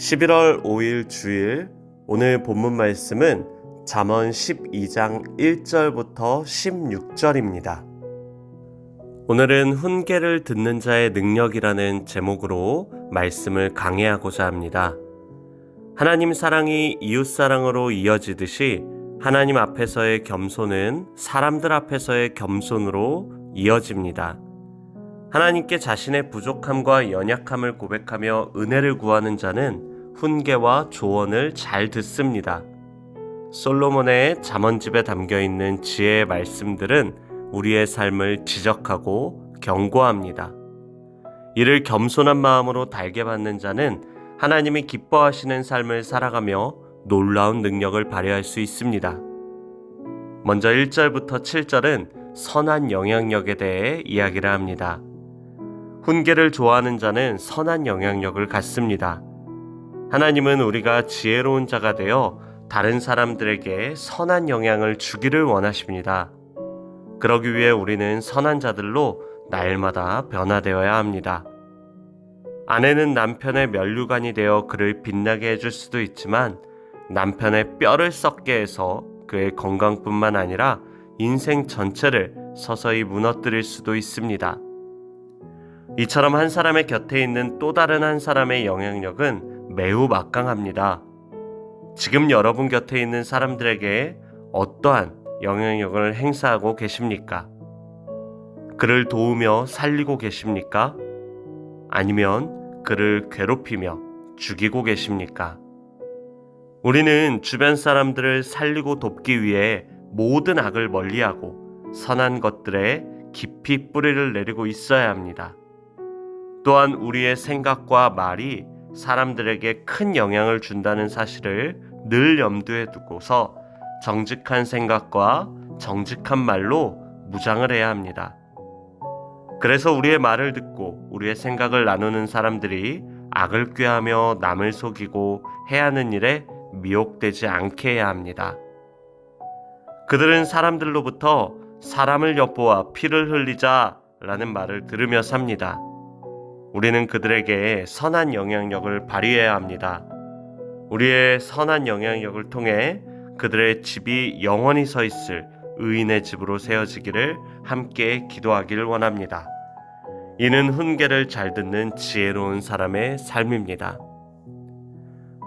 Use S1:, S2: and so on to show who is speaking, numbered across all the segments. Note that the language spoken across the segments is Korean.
S1: 11월 5일 주일 오늘 본문 말씀은 잠언 12장 1절부터 16절입니다. 오늘은 훈계를 듣는 자의 능력이라는 제목으로 말씀을 강해하고자 합니다. 하나님 사랑이 이웃 사랑으로 이어지듯이 하나님 앞에서의 겸손은 사람들 앞에서의 겸손으로 이어집니다. 하나님께 자신의 부족함과 연약함을 고백하며 은혜를 구하는 자는 훈계와 조언을 잘 듣습니다. 솔로몬의 잠언집에 담겨 있는 지혜의 말씀들은 우리의 삶을 지적하고 경고합니다. 이를 겸손한 마음으로 달게 받는 자는 하나님이 기뻐하시는 삶을 살아가며 놀라운 능력을 발휘할 수 있습니다. 먼저 1절부터 7절은 선한 영향력에 대해 이야기를 합니다. 훈계를 좋아하는 자는 선한 영향력을 갖습니다. 하나님은 우리가 지혜로운 자가 되어 다른 사람들에게 선한 영향을 주기를 원하십니다. 그러기 위해 우리는 선한 자들로 날마다 변화되어야 합니다. 아내는 남편의 면류관이 되어 그를 빛나게 해줄 수도 있지만 남편의 뼈를 썩게 해서 그의 건강뿐만 아니라 인생 전체를 서서히 무너뜨릴 수도 있습니다. 이처럼 한 사람의 곁에 있는 또 다른 한 사람의 영향력은 매우 막강합니다. 지금 여러분 곁에 있는 사람들에게 어떠한 영향력을 행사하고 계십니까? 그를 도우며 살리고 계십니까? 아니면 그를 괴롭히며 죽이고 계십니까? 우리는 주변 사람들을 살리고 돕기 위해 모든 악을 멀리하고 선한 것들에 깊이 뿌리를 내리고 있어야 합니다. 또한 우리의 생각과 말이 사람들에게 큰 영향을 준다는 사실을 늘 염두에 두고서 정직한 생각과 정직한 말로 무장을 해야 합니다. 그래서 우리의 말을 듣고 우리의 생각을 나누는 사람들이 악을 꾀하며 남을 속이고 해야 하는 일에 미혹되지 않게 해야 합니다. 그들은 사람들로부터 사람을 엿보아 피를 흘리자 라는 말을 들으며 삽니다. 우리는 그들에게 선한 영향력을 발휘해야 합니다. 우리의 선한 영향력을 통해 그들의 집이 영원히 서 있을 의인의 집으로 세워지기를 함께 기도하기를 원합니다. 이는 훈계를 잘 듣는 지혜로운 사람의 삶입니다.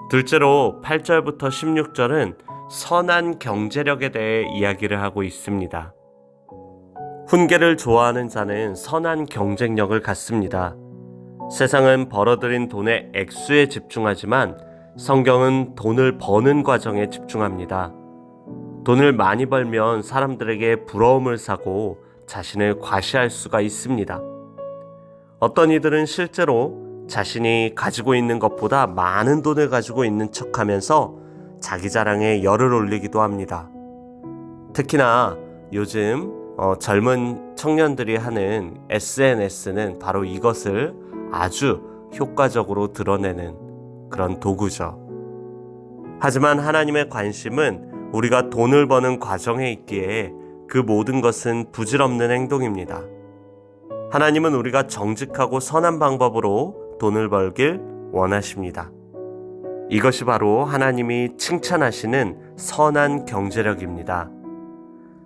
S1: 둘째로 8절부터 16절은 선한 경제력에 대해 이야기를 하고 있습니다. 훈계를 좋아하는 자는 선한 경쟁력을 갖습니다. 세상은 벌어들인 돈의 액수에 집중하지만 성경은 돈을 버는 과정에 집중합니다. 돈을 많이 벌면 사람들에게 부러움을 사고 자신을 과시할 수가 있습니다. 어떤 이들은 실제로 자신이 가지고 있는 것보다 많은 돈을 가지고 있는 척 하면서 자기 자랑에 열을 올리기도 합니다. 특히나 요즘 어, 젊은 청년들이 하는 SNS는 바로 이것을 아주 효과적으로 드러내는 그런 도구죠. 하지만 하나님의 관심은 우리가 돈을 버는 과정에 있기에 그 모든 것은 부질없는 행동입니다. 하나님은 우리가 정직하고 선한 방법으로 돈을 벌길 원하십니다. 이것이 바로 하나님이 칭찬하시는 선한 경제력입니다.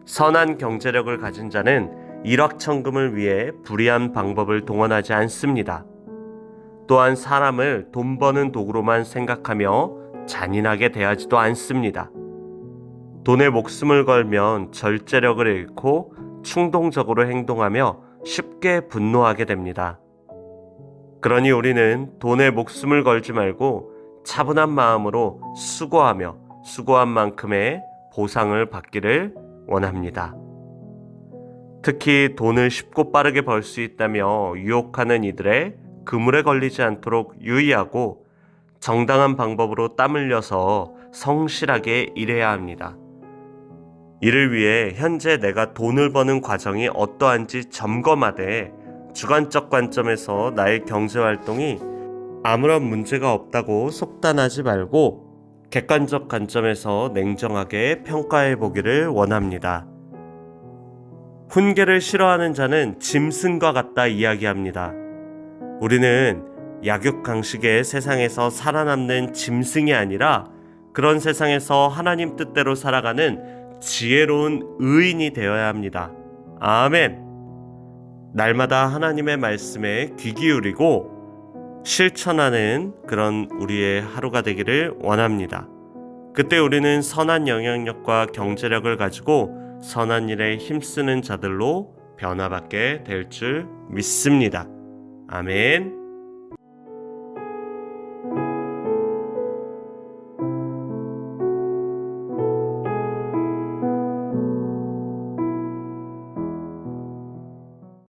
S1: 선한 경제력을 가진 자는 일확천금을 위해 불의한 방법을 동원하지 않습니다. 또한 사람을 돈 버는 도구로만 생각하며 잔인하게 대하지도 않습니다. 돈에 목숨을 걸면 절제력을 잃고 충동적으로 행동하며 쉽게 분노하게 됩니다. 그러니 우리는 돈에 목숨을 걸지 말고 차분한 마음으로 수고하며 수고한 만큼의 보상을 받기를 원합니다. 특히 돈을 쉽고 빠르게 벌 수 있다며 유혹하는 이들의 그물에 걸리지 않도록 유의하고 정당한 방법으로 땀 흘려서 성실하게 일해야 합니다. 이를 위해 현재 내가 돈을 버는 과정이 어떠한지 점검하되 주관적 관점에서 나의 경제 활동이 아무런 문제가 없다고 속단하지 말고 객관적 관점에서 냉정하게 평가해 보기를 원합니다. 훈계를 싫어하는 자는 짐승과 같다 이야기합니다. 우리는 약육 강식의 세상에서 살아남는 짐승이 아니라 그런 세상에서 하나님 뜻대로 살아가는 지혜로운 의인이 되어야 합니다. 아멘. 날마다 하나님의 말씀에 귀 기울이고 실천하는 그런 우리의 하루가 되기를 원합니다. 그때 우리는 선한 영향력과 경제력을 가지고 선한 일에 힘쓰는 자들로 변화받게 될 줄 믿습니다. 아멘.